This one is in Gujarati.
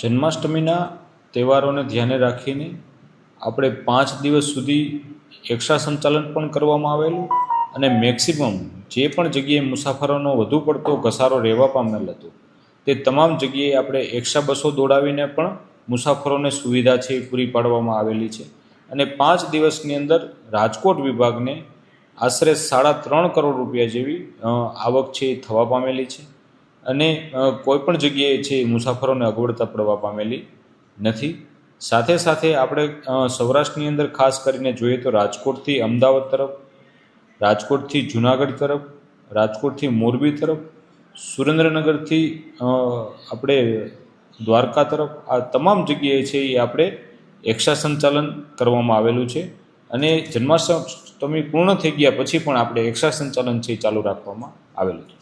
જન્માષ્ટમીના તહેવારોને ધ્યાને રાખીને આપણે પાંચ દિવસ સુધી એક્સ્ટ્રા સંચાલન પણ કરવામાં આવેલું અને મેક્સિમમ જે પણ જગ્યાએ મુસાફરોનો વધુ પડતો ઘસારો રહેવા પામેલ હતો, તે તમામ જગ્યાએ આપણે એક્સ્ટ્રા બસો દોડાવીને પણ મુસાફરોને સુવિધા છે એ પૂરી પાડવામાં આવેલી છે. અને પાંચ દિવસની અંદર રાજકોટ વિભાગને આશરે સાડા ત્રણ કરોડ રૂપિયા જેવી આવક છે એ થવા પામેલી છે. અને કોઈપણ કોઈ પણ જગ્યાએ છે મુસાફરોને અગવડતા પડવા પામેલી નથી. સાથે સાથે આપણે સૌરાષ્ટ્રની અંદર ખાસ કરીને જોઈએ તો રાજકોટથી અમદાવાદ તરફ, રાજકોટથી જુનાગઢ તરફ, રાજકોટથી મોરબી તરફ, સુરેન્દ્રનગરથી આપણે દ્વારકા તરફ, આ તમામ જગ્યાએ છે એ આપણે એક્સ્ટ્રા સંચાલન કરવામાં આવેલું છે. અને જન્માષ્ટમી પૂર્ણ થઈ ગયા પછી પણ આપણે એક્સ્ટ્રા સંચાલન છે ચાલુ રાખવામાં આવેલું છે.